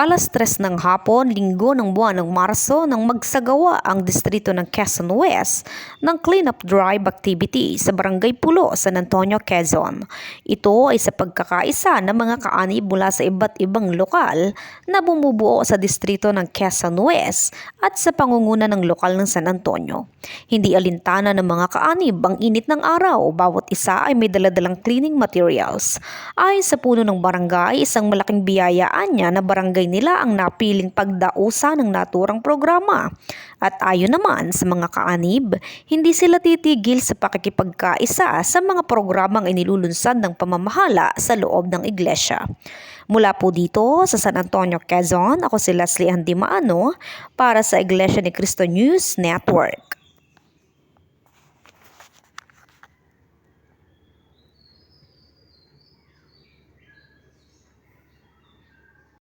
Alas tres ng hapon, linggo ng buwan ng Marso nang magsagawa ang distrito ng Quezon West ng cleanup drive activity sa Barangay Pulo, San Antonio, Quezon. Ito ay sa pagkakaisa ng mga kaanib mula sa iba't ibang lokal na bumubuo sa distrito ng Quezon West at sa pangunguna ng lokal ng San Antonio. Hindi alintana ng mga kaanib ang init ng araw, bawat isa ay may daladalang cleaning materials. Ayon sa puno ng barangay, isang malaking biyayaan niya na barangay nila ang napiling pagdausa ng naturang programa. At ayon naman sa mga kaanib, hindi sila titigil sa pakikipagkaisa sa mga programang inilulunsad ng pamamahala sa loob ng iglesia. Mula po dito sa San Antonio, Quezon, ako si Leslie Andimaano para sa Iglesia ni Cristo News Network.